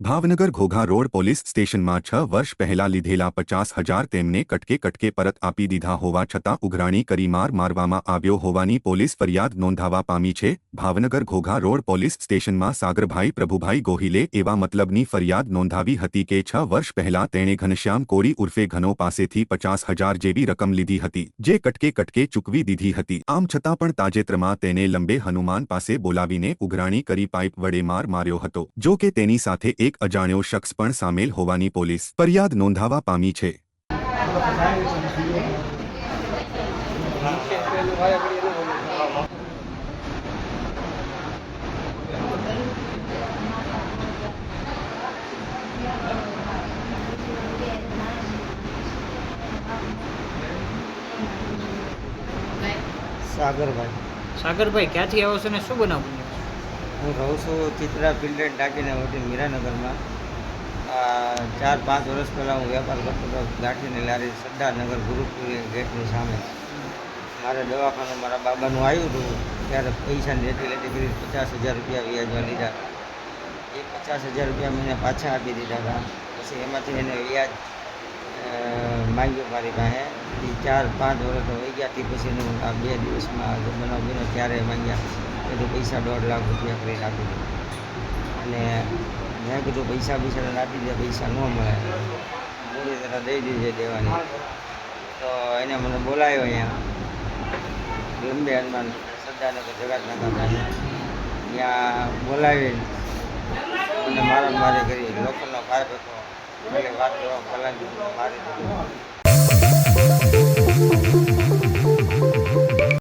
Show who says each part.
Speaker 1: Bhavnagar Ghogha road police સ્ટેશનમાં છ વર્ષ પહેલા લીધેલા પચાસ હજાર તેમને કટકે કટકે પરત આપી દીધા હોવા છતાં ઉઘરાણી કરી માર મારવામાં આવ્યો હોવાની પોલીસ ફરિયાદ નોંધાવા પામી છે. ભાવનગર ઘોઘા રોડ પોલીસ સ્ટેશનમાં સાગરભાઈ પ્રભુભાઈ ગોહિલે એવા મતલબની ફરિયાદ નોંધાવી હતી કે છ વર્ષ પહેલા તેણે ઘનશ્યામ કોરી ઉર્ફે ઘનો પાસેથી પચાસ હજાર જેવી રકમ લીધી હતી, જે કટકે કટકે ચૂકવી દીધી હતી. આમ છતાં પણ તાજેતરમાં તેને લંબે હનુમાન પાસે બોલાવીને ઉઘરાણી કરી પાઇપ વડે માર માર્યો હતો. જો કે તેની સાથે એક અજાણ્યો શખ્સ પણ સામેલ હોવાની પોલીસ ફરિયાદ નોંધાવા પામી છે
Speaker 2: સાગરભાઈ
Speaker 3: સાગરભાઈ ક્યાંથી આવો છો ને શું બનાવ?
Speaker 2: હું રહું છું ચિત્રા પિલ્લેટ ડાકીને હોટેલ મીરાનગરમાં. આ ચાર પાંચ વર્ષ પહેલાં હું વેપાર કરતો હતો ગાંઠીની લારી સરદારનગર ગુરુકુળ ગેટની સામે. મારે દવાખાનું મારા બાબાનું આવ્યું હતું ત્યારે પૈસાની લેતી લેતી કરી પચાસ હજાર રૂપિયા વ્યાજમાં લીધા. એ પચાસ હજાર રૂપિયા મેં એને પાછા આપી દીધા હતા. પછી એમાંથી એને વ્યાજ અ, માંગ્યું મારી પાસે. એ ચાર પાંચ વર્ષ તો વહી ગયા તે પછીનું આ બે દિવસમાં જે બનાવ બન્યો ત્યારે માંગ્યા બધું પૈસા દોઢ લાખ રૂપિયા કરી રાખી દીધું અને મેં કીધું પૈસા પૈસા રાખી દે, પૈસા ન મળે. મૂડી તરફ દઈ દીધી દેવાની. તો એને મને બોલાવ્યો અહીંયા. લંબે હનુમાન સરદારનગર, જગતનગર ત્યાં બોલાવીને અને મારા મારી કરી. લોખંડનો પાઇપ હતો. વાત કરવા પલાંગી મારી દીધો